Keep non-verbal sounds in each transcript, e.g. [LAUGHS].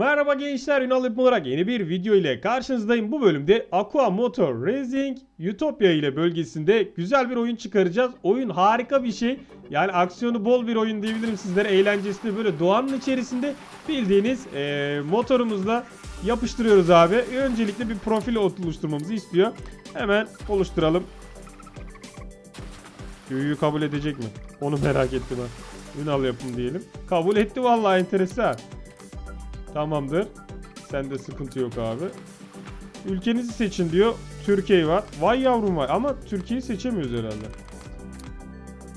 Merhaba gençler Ünal Yapım olarak yeni bir video ile karşınızdayım. Bu bölümde Aqua Motor Racing Utopia ile bölgesinde güzel bir oyun çıkaracağız. Oyun harika bir şey. Yani aksiyonu bol bir oyun diyebilirim sizlere. Eğlencesinde böyle doğanın içerisinde bildiğiniz eee, motorumuzla yapıştırıyoruz abi. Öncelikle bir profil oluşturmamızı istiyor. Hemen oluşturalım. Köyü kabul edecek mi? Onu merak ettim ha. Ünal yapım diyelim. Kabul etti vallahi enteresan. Tamamdır. Sende sıkıntı yok abi. Ülkenizi seçin diyor. Türkiye var. Vay yavrum vay. Ama Türkiye'yi seçemiyoruz herhalde.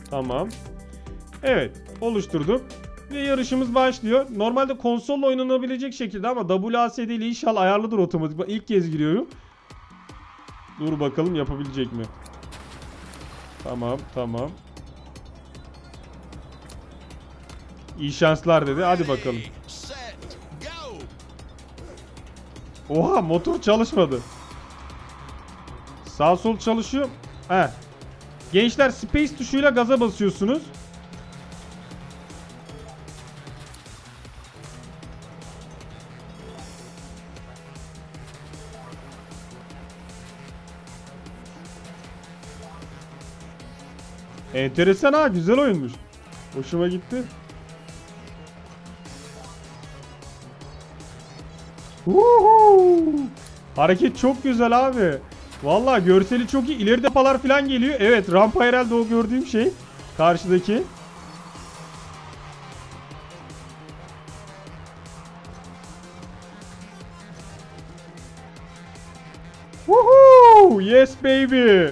Tamam. Evet. Oluşturduk. Ve yarışımız başlıyor. Normalde konsolla oynanabilecek şekilde ama WASD ile inşallah ayarlıdır otomatik. İlk kez giriyorum. Dur bakalım yapabilecek mi? Tamam tamam. İyi şanslar dedi. Hadi bakalım. Oha motor çalışmadı. Sağ sol çalışıyor. He. Gençler space tuşuyla gaza basıyorsunuz. Enteresan ha güzel oyunmuş. Hoşuma gitti. Huhu! Hareket çok güzel abi. Vallahi görseli çok iyi. İleride palar falan geliyor. Evet rampa herhalde o gördüğüm şey. Karşıdaki. Woohoo! Yes baby.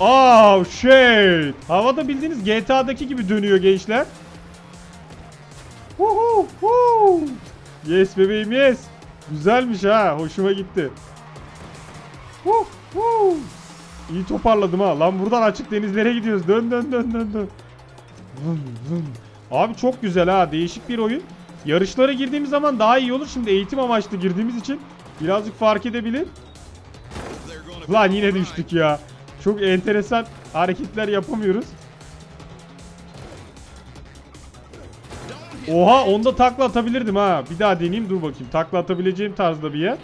Oh shit. Havada bildiğiniz GTA'daki gibi dönüyor gençler. Woohoo! Woo! Yes bebeğim yes. Güzelmiş ha. Hoşuma gitti. Huh, huh. İyi toparladım ha. Lan buradan açık denizlere gidiyoruz. Dön dön dön dön dön. Vın, vın. Abi çok güzel ha. Değişik bir oyun. Yarışlara girdiğimiz zaman daha iyi olur. Şimdi eğitim amaçlı girdiğimiz için birazcık fark edebilir. Lan yine düştük ya. Çok enteresan hareketler yapamıyoruz. Oha onda takla atabilirdim ha. Bir daha deneyeyim dur bakayım. Takla atabileceğim tarzda bir yer.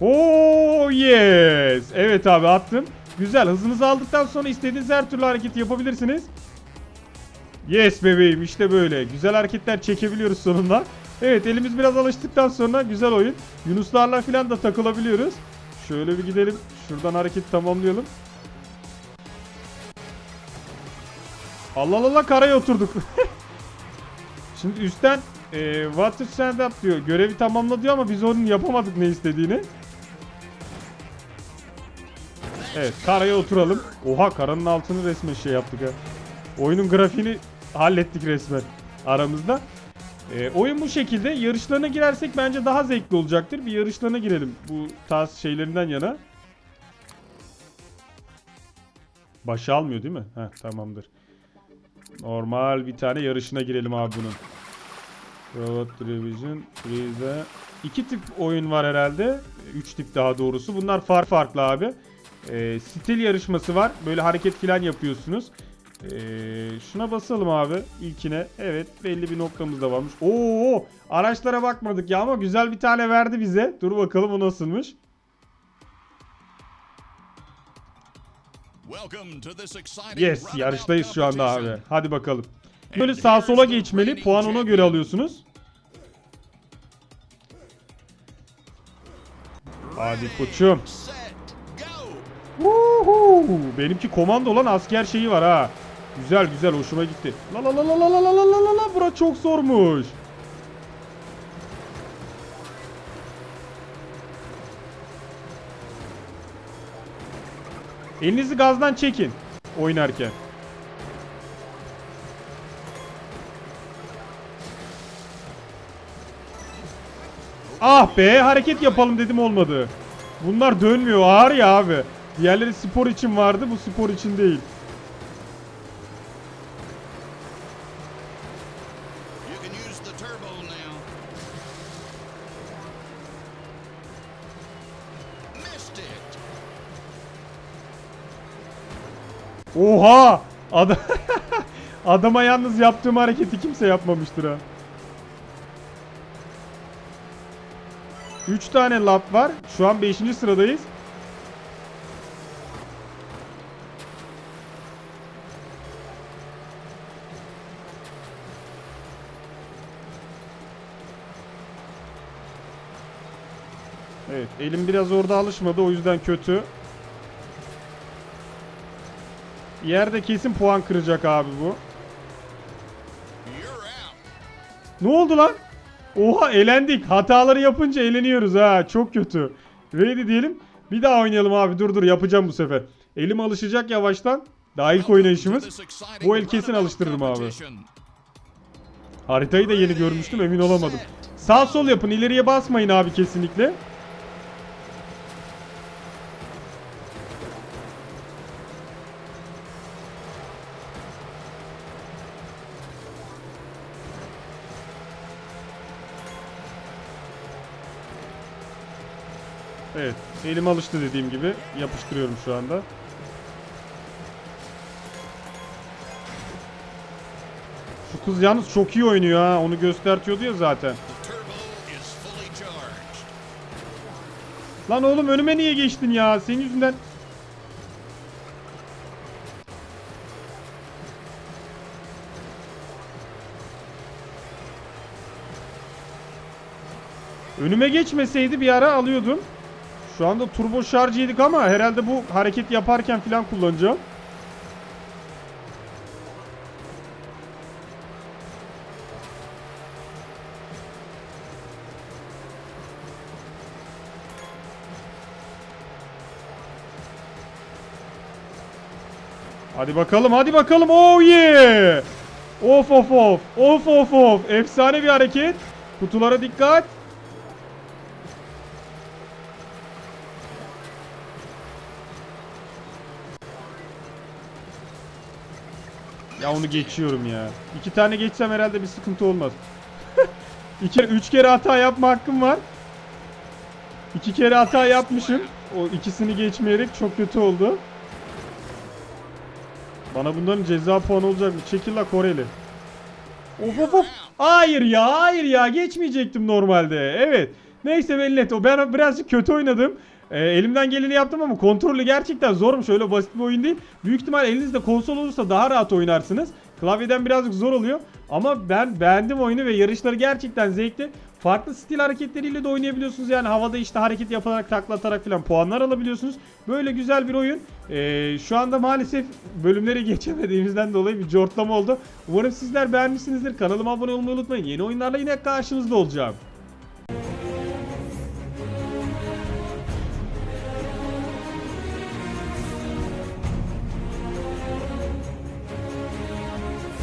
Oh yes. Evet abi attım. Güzel hızınızı aldıktan sonra istediğiniz her türlü hareketi yapabilirsiniz. Yes bebeğim işte böyle. Güzel hareketler çekebiliyoruz sonunda. Evet elimiz biraz alıştıktan sonra güzel oyun. Yunuslarla falan da takılabiliyoruz. Şöyle bir gidelim. Şuradan hareketi tamamlayalım. Allah Allah karaya oturduk. [LAUGHS] Şimdi üstten e, water stand up diyor. Görevi tamamla diyor ama biz onun yapamadık ne istediğini. Evet karaya oturalım. Oha karanın altını resmen şey yaptık ha. Oyunun grafiğini hallettik resmen aramızda. E, oyun bu şekilde. Yarışlarına girersek bence daha zevkli olacaktır. Bir yarışlarına girelim bu tarz şeylerinden yana. Başı almıyor değil mi? Heh tamamdır. Normal bir tane yarışına girelim abi bunun. Robot Division, Freeze. İki tip oyun var herhalde. Üç tip daha doğrusu. Bunlar far farklı abi. Ee, stil yarışması var. Böyle hareket falan yapıyorsunuz. Ee, şuna basalım abi ilkine. Evet belli bir noktamız da varmış. Oo araçlara bakmadık ya ama güzel bir tane verdi bize. Dur bakalım o nasılmış. Yes yarıştayız şu anda abi. Hadi bakalım. Böyle sağa sola geçmeli. Puan ona göre alıyorsunuz. Hadi koçum. Woohoo! Benimki komando olan asker şeyi var ha. Güzel güzel hoşuma gitti. La la la la la la la la la la bura çok zormuş. Elinizi gazdan çekin oynarken. Ah be hareket yapalım dedim olmadı. Bunlar dönmüyor ağır ya abi. Diğerleri spor için vardı bu spor için değil. Oha! Adam [LAUGHS] Adama yalnız yaptığım hareketi kimse yapmamıştır ha. 3 tane lap var. Şu an 5. sıradayız. Evet elim biraz orada alışmadı o yüzden kötü. Yerde kesin puan kıracak abi bu. Ne oldu lan? Oha elendik. Hataları yapınca eleniyoruz ha. Çok kötü. Ready diyelim. Bir daha oynayalım abi. Dur dur yapacağım bu sefer. Elim alışacak yavaştan. Daha ilk oynayışımız. Bu el kesin alıştırırım abi. Haritayı da yeni görmüştüm emin olamadım. Sağ sol yapın. ileriye basmayın abi kesinlikle. Evet, elim alıştı dediğim gibi. Yapıştırıyorum şu anda. Şu kız yalnız çok iyi oynuyor ha. Onu göstertiyordu ya zaten. Lan oğlum önüme niye geçtin ya? Senin yüzünden. Önüme geçmeseydi bir ara alıyordum. Şu anda turbo şarj yedik ama herhalde bu hareket yaparken falan kullanacağım. Hadi bakalım hadi bakalım. Oh yeah. Of of of. Of of of. Efsane bir hareket. Kutulara dikkat. Ya onu geçiyorum ya. İki tane geçsem herhalde bir sıkıntı olmaz. [LAUGHS] İki, üç kere hata yapma hakkım var. İki kere hata yapmışım. O ikisini geçmeyerek çok kötü oldu. Bana bunların ceza puanı olacak mı? Çekil la Koreli. Of of of. Hayır ya hayır ya geçmeyecektim normalde. Evet. Neyse belli o ben birazcık kötü oynadım. Ee, elimden geleni yaptım ama kontrolü gerçekten zormuş. Öyle basit bir oyun değil. Büyük ihtimal elinizde konsol olursa daha rahat oynarsınız. Klavyeden birazcık zor oluyor. Ama ben beğendim oyunu ve yarışları gerçekten zevkli. Farklı stil hareketleriyle de oynayabiliyorsunuz. Yani havada işte hareket yaparak takla atarak falan puanlar alabiliyorsunuz. Böyle güzel bir oyun. Ee, şu anda maalesef bölümleri [LAUGHS] geçemediğimizden dolayı bir cortlama oldu. Umarım sizler beğenmişsinizdir. Kanalıma abone olmayı unutmayın. Yeni oyunlarla yine karşınızda olacağım.